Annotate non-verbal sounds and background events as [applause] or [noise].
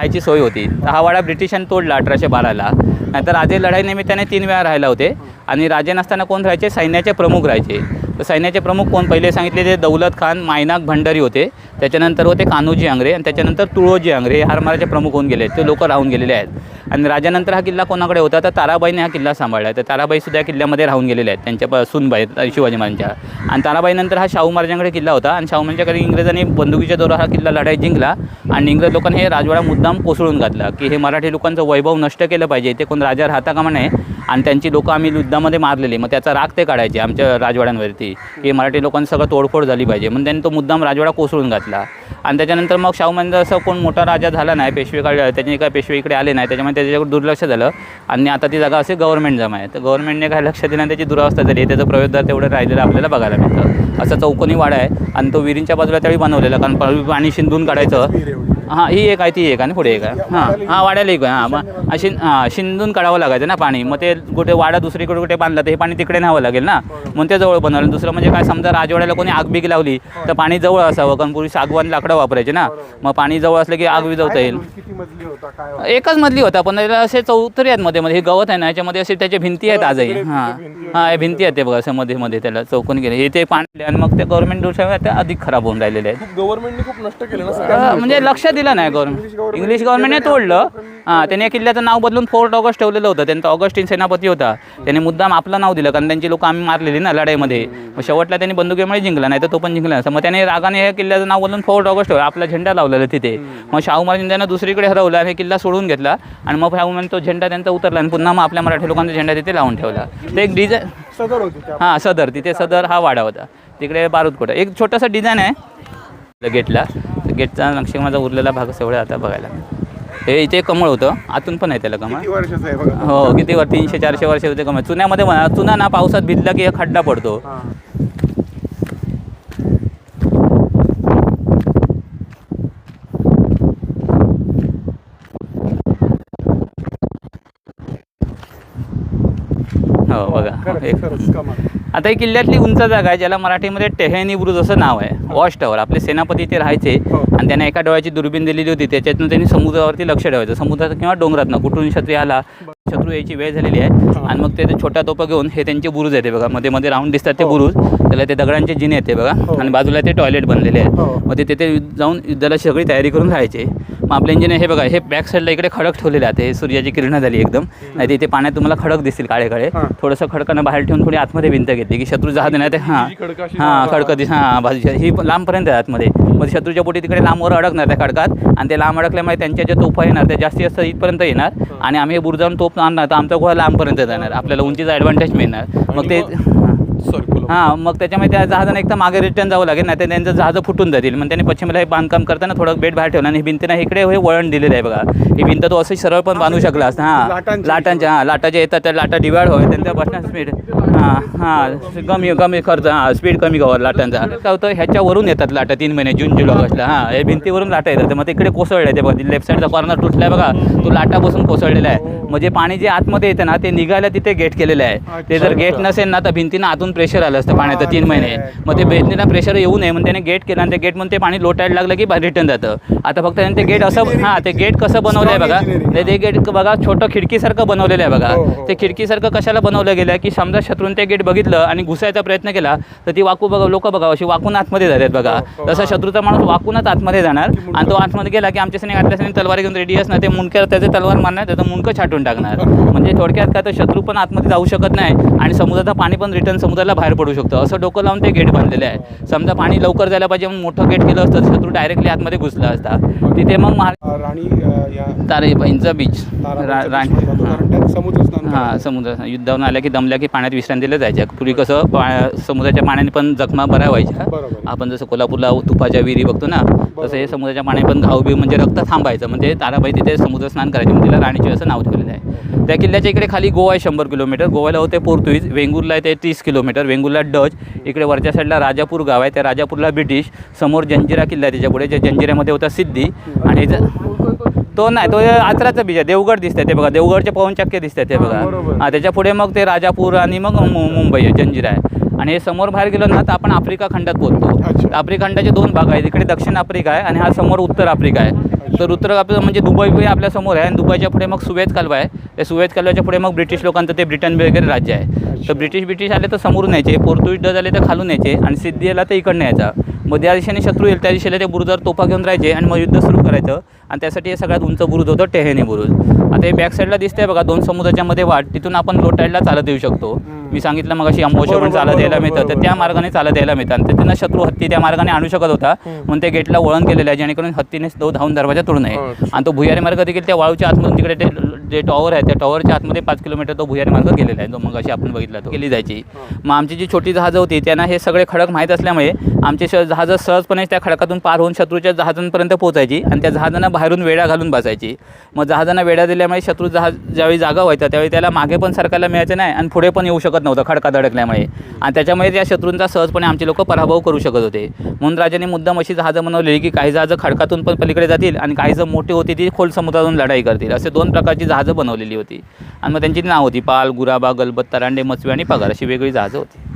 राहायची सोय होती. हा वाडा ब्रिटिशांनी तोडला अठराशे बाराला. नाहीतर राजे लढाई निमित्ताने तीन वेळा राहिला होते. आणि राजे नसताना कोण राहायचे? सैन्याचे प्रमुख राहायचे. तर सैन्याचे प्रमुख कोण? पहिले सांगितले ते दौलत खान मायनाक भंडारी होते. त्याच्यानंतर होते कान्होजी आंग्रे आणि त्याच्यानंतर तुळोजी आंग्रे. हे हारमाराचे प्रमुख होऊन गेले. ते लोक राहून गेलेले आहेत. आणि राजानंतर हा किल्ला कोणाकडे होता? तर ताराबाईने हा किल्ला सांभाळला. आहे तर ताराबाई सुद्धा या किल्ल्यामध्ये राहून गेलेले आहेत. त्यांच्या प- सूनबाई शिवाजी महाराजांच्या आणि ताराबाईनंतर हा शाहू महाराजांकडे किल्ला होता. आणि शाहू महाराजांकडे इंग्रजांनी बंदुकीच्या दोरा हा किल्ला लढाई जिंकला. आणि इंग्रज लोकांनी हे राजवाडा मुद्दाम कोसळून घातला की हे मराठी लोकांचं वैभव नष्ट केलं पाहिजे. ते कोण राजा राहता कामा नये. आणि त्यांची लोकं आम्ही युद्धामध्ये मारलेली मग त्याचा राग ते काढायचे आमच्या राजवाड्यांवरती. की मराठी लोकांनी सगळं तोडफोड झाली पाहिजे. म्हणून त्यांनी तो मुद्दाम राजवाडा कोसळून घातला. आणि त्याच्यानंतर मग शाहू महाराज असं कोण मोठा राजा झाला नाही पेशवे काढले त्याचे काय पेशवे इकडे आले नाही त्याच्यामुळे त्याच्याकडे दुर्लक्ष झालं. आणि आता ती जागा असे गव्हर्नमेंट जमा आहे. तर गव्हर्नमेंटने काय लक्ष दिलं त्याची दुरावस्था झाली त्याचं प्रवेशद्वार तेवढं राहिलेलं आपल्याला बघायला मिळतं. असा चौकोनी वाडा आहे. आणि तो विहिरींच्या बाजूला त्यावेळी बनवलेला कारण पाणी शिंदून काढायचं. हां ही एक आहे ती एक आणि पुढे एक आहे. हां हां वाड्याला एक आहे. हां मग शिन हां शिंदून काढावं लागायचं ना पाणी. मग ते कुठे वाडा दुसरीकडे कुठे बांधला तर हे पाणी तिकडे न्यावं लागेल ना. म्हणून ते जवळ बनवलं दुसरं म्हणजे काय समजा राजवाड्याला कोणी आग बिग लावली तर पाणी जवळ असावं. कारण पूर्वी सागवान लाकडं वापरायचे ना. मग पाणी जवळ असलं की आग विजवता येईल. किती मजली होता काय होता? एकच मधली होता पण त्याला असे चौथरी आहेत मध्ये मध्ये हे गवत आहे ना याच्यामध्ये असे त्याचे भिंती आहेत आजही. हां. हां हे भिंती आहेत ते बघा असं मध्ये मध्ये त्याला चौकोन गेले हे ते पाणी आणि मग ते गव्हर्नमेंट दुसऱ्या त्या अधिक खराब होऊन राहिलेले आहेत. गव्हर्नमेंटने खूप नष्ट केलं ना अं, सगळं म्हणजे लक्ष दिलं नाही गव्हर्नमेंट इंग्लिश गव्हर्नमेंटने तोडलं. हां त्याने या किल्ल्याचं नाव बदलून फोर्ट ऑगस्ट ठेवलेलं होतं. त्यांचा ऑगस्टिन सेनापती होता. त्याने मुद्दाम आपलं नाव दिलं कारण त्यांची लोक आम्ही मारलेली ना लढाईमध्ये. मग शेवटला त्यांनी बंदुकीमुळे जिंकला नाही तर तो पण जिंकला. नसता मग त्याने रागाने या किल्ल्याचं नाव बदलून फोर्ट ऑगस्ट ठेवला. आपला झेंडा लावलेला तिथे. मग शाहू महाराजांनी त्यांना दुसरीकडे हरवलं आणि हे किल्ला सोडून घेतला. आणि मग शाहू महाराज तो झेंडा त्यांचा उतरला आणि पुन्हा मग आपल्या मराठी लोकांचा झेंडा तिथे लावून ठेवला. ते एक डिझाईन सदर होती हां सदर. तिथे सदर हा वाडा होता. तिकडे बारूदकोटा. एक छोटासा डिझाईन आहे. गेटला गेटचा नक्षी माझा उरलेला भाग सगळं आता बघायला. हे इथे कमळ होतं आतून पण आहे त्याला कमळ. किती वर्षाचं आहे बघा हो किती वर तीनशे चारशे वर्ष होते कमळ. चुन्यामध्ये म्हणा चुना ना पावसात भिजला की खड्डा पडतो. हा. हो बघा. खरंच, एक खरंच, कमाल. आता ही किल्ल्यातली उंच जागा आहे ज्याला मराठीमध्ये टेहेनी बुरुज असं नाव आहे. वॉच टॉवर आपले सेनापती इथे राहायचे हो. आणि त्यांना एका डोळ्याची दुर्बीण दिलेली होती. त्याच्यातून त्यांनी समुद्रावरती लक्ष ठेवायचं. समुद्रात किंवा डोंगरातनं कुठून शत्रू आला शत्रू यायची वेळ झालेली आहे. आणि मग ते छोटा तोपा घेऊन हे त्यांचे बुरुज येते बघा. मध्ये मध्ये राऊंड दिसतात ते हो. बुरुज. त्याला ते दगडांचे जिने येते बघा. हो. आणि बाजूला ते टॉयलेट बनलेले आहेत. हो. मग ते तिथे जाऊन युद्धाला सगळी तयारी करून राहायचे. मग आपले इंजिनियर हे बघा हे बॅक साईडला इकडे खडक ठेवलेले आहेत. हे सूर्याची किरणं झाली एकदम. नाही इथे पाण्यात तुम्हाला खडक दिसतील काळे काळे. थोडंसं खडकानं बाहेर ठेवून थोडी आतमध्ये भिंत घेतली की शत्रू जहाज नाही ते हां. हां खडकं दिस हां बाजूच्या ही लांबपर्यंत आहे आतमध्ये. मग शत्रूच्या पोटी तिकडे लांबवर अडकणार त्या खडकात. आणि ते लांब अडकल्यामुळे त्यांच्या ज्या तोफा येणार त्या जास्तीत जास्त इथपर्यंत येणार. आणि आम्ही हे बुरजावून तोफ आणणार तर आमचा गोळा लांबपर्यंत जाणार. आपल्याला उंचीचा ॲडव्हान्टेज मिळणार. मग ते सॉरी हां मग त्याच्यामुळे त्या जहाजाने एकदा मागे रिटर्न जावं लागेल नाही तर त्यांचं जहाजं फुटून जातील. मग त्यांनी पश्चिमेला हे बांधकाम करताना थोडं बेट बाहेर ठेवलं आणि ही भिंतीनं इकडे हे वळण दिलेलं आहे बघा. ही भिंत तो असं सरळ पण बांधू शकला असता. हां लाटांची. लाटांच्या हां लाटा जे येतात त्या लाटा डिवाइड होय त्यांचा बसणार स्पीड हां हां कमी कमी खर्च हां स्पीड कमी गावा लाटांचा. काय होतं ह्याच्यावरून येतात लाटा तीन महिने जून जुलै ऑगस्टला. हां हे भिंतीवरून लाटा येतात. मग तिकडे कोसळले ते बघा. लेफ्ट साईडचा कॉर्नर तुटला आहे बघा. तो लाटा बसून कोसळलेला आहे. म्हणजे पाणी जे आतमध्ये येतं ना ते निघायला तिथे गेट केलेलं आहे. ते जर गेट नसेल ना तर भिंतीनं आतून प्रेशर आलं असतं पाण्याचं तीन महिने. मग ते भिंतीला प्रेशर येऊ नये म्हणून त्याने गेट केलं आणि ते गेट म्हणून ते पाणी लोटायला लागलं की रिटर्न जातं. आता फक्त त्याने ते गेट असं हां ते गेट कसं बनवलं आहे बघा. ते- ते गेट बघा छोटं खिडकीसारखं बनवलेलं आहे बघा. हो, हो. ते खिडकीसारखं कशाला बनवलं गेलं आहे की समजा शत्रून ते गेट बघितलं आणि घुसायचा प्रयत्न केला तर ती वाकू बघा लोक बघा अशी वाकून आतमध्ये जातात बघा. हो, तसा शत्रूचा माणूस वाकूनच आतमध्ये जाणार आणि तो आतमध्ये गेला की आमच्या सैनिक आतल्या सैनिक तलवार घेऊन रेडी असणार. ते मुंडक्यावर त्याचे तलवार मारणार त्याचं मुंडकं छाटून टाकणार. [laughs] म्हणजे थोडक्यात काय तर शत्रू पण आतमध्ये जाऊ शकत नाही आणि समुद्राचं पाणी पण रिटर्न समुद्राला बाहेर पडू शकतं. असं डोकं लावून ते गेट बांधलेले आहे. समजा पाणी लवकर जायला पाहिजे म्हणून मोठं गेट केलं असतं तर शत्रू डायरेक्टली आतमध्ये घुसला असता. तिथे मग राणी तारेबाईंचा बीच हां. समुद्र हां. समुद्र युद्धावरून आल्या की दमल्या की पाण्यात विश्रांतीला जायच्या. पूर्वी कसं पा समुद्राच्या पाण्याने पण जखमा बऱ्या व्हायच्या. आपण जसं कोल्हापूरला तुपाच्या विहिरी बघतो ना तसं हे समुद्राच्या पाण्याने पण घाव बी म्हणजे रक्त थांबायचं. म्हणजे ताराबाई तिथे समुद्र स्नान करायचे. म्हणजे तिला राणीची असं नाव ठेवलेलं आहे त्या किल्ल्याच्या इकडे खाली गोवा आहे शंभर किलोमीटर. गोव्याला होते पोर्तुगीज वेंगुर्ला आहे ते तीस किलोमीटर वेंगुर्ला डच इकडे वरच्या साईडला राजापूर गाव आहे. त्या राजापूरला ब्रिटिश समोर जंजिरा किल्ला आहे त्याच्यापुढे ज्या जंजिऱ्यामध्ये होता सिद्धी. आणि तो नाही तो आचराचा बीच आहे. देवगड दिसतंय ते बघा. देवगडचे पवन चक्के दिसतात ते बघा. हां त्याच्या पुढे मग ते राजापूर आणि मग मुंबई आहे जंजिरा आहे. आणि हे समोर बाहेर गेलो ना तर आपण आफ्रिका खंडात पोहोचतो आफ्रिका खंडाचे दोन भाग आहेत. इकडे दक्षिण आफ्रिका आहे आणि हा समोर उत्तर आफ्रिका आहे. तर उत्तर आफ्रिका म्हणजे दुबई आपल्यासमोर आहे आणि दुबईच्या पुढे मग सुवेज कालवा आहे. त्या सुवेज कालव्याच्या पुढे मग ब्रिटिश लोकांचं ते ब्रिटन वगैरे राज्य आहे. तर. ब्रिटिश ब्रिटिश आले तर समोरून यायचे पोर्तुगीज डच आले तर खालून यायचे आणि सिद्धी आला तर इकडनं यायचा. मग ज्या दिशेने शत्रू येईल त्या दिशेला ते बुरुजावर तोफा घेऊन राहायचे आणि मग युद्ध सुरू करायचं. आणि त्यासाठी हे सगळ्यात उंच बुरुज होतं टेहेनी बुरुज. आता हे बॅक साईडला दिसतंय बघा दोन समुद्राच्या मध्ये वाट तिथून आपण लोटायला चालत येऊ शकतो. मी सांगितलं मग अशी अंबोशा पण चालत यायला मिळतं. तर. त्या मार्गाने चालत यायला मिळतं. आणि तिथून शत्रू हत्ती त्या मार्गाने आणू शकत होता. म्हणून ते गेटला वळण केलेलं आहे. जेणेकरून हत्तीने तो धावून दरवाजा तोडू नये. अच्छा. आणि तो भुयारी मार्ग देखील त्या वाळूच्या आतमधून तिकडे ते जे टॉवर आहे त्या टॉवरच्या आतमध्ये पाच किलोमीटर तो भुयारी मार्ग गेलेला आहे. तो मग अशी आपण बघितला तो केली जायची. मग आमची जी छोटी जहाजं होती त्यांना हे सगळे खडक माहीत असल्यामुळे आमचे श जहाजं सहजपणे त्या खडकातून पार होऊन शत्रूच्या जहाजांपर्यंत पोहोचायची आणि त्या जहाजांना बाहेरून वेळा घालून बसायची. मग जहाजांना वेळा दिल्यामुळे शत्रू जहाज ज्यावेळी जागा व्हायचा त्यावेळी त्याला मागे पण सरकायला मिळायचं नाही आणि पुढे पण येऊ शकत नव्हतं खडकात अडकल्यामुळे. आणि त्याच्यामुळे त्या शत्रूंचा सहजपणे आमचे लोक पराभव करू शकत होते. म्हणून राजाने मुद्दाम अशी जहाजं बनवलेली की काही जहाजं खडकातून पण पलीकडे जातील आणि काही जण मोठी होती ती खोल समुद्रातून लढाई करतील. असे दोन प्रकारची जहाजं बनवलेली होती. आणि मग त्यांची नाव होती पाल गुराबा गलबत तरांडे मचवी आणि पगार अशी वेगळी जहाजं होती.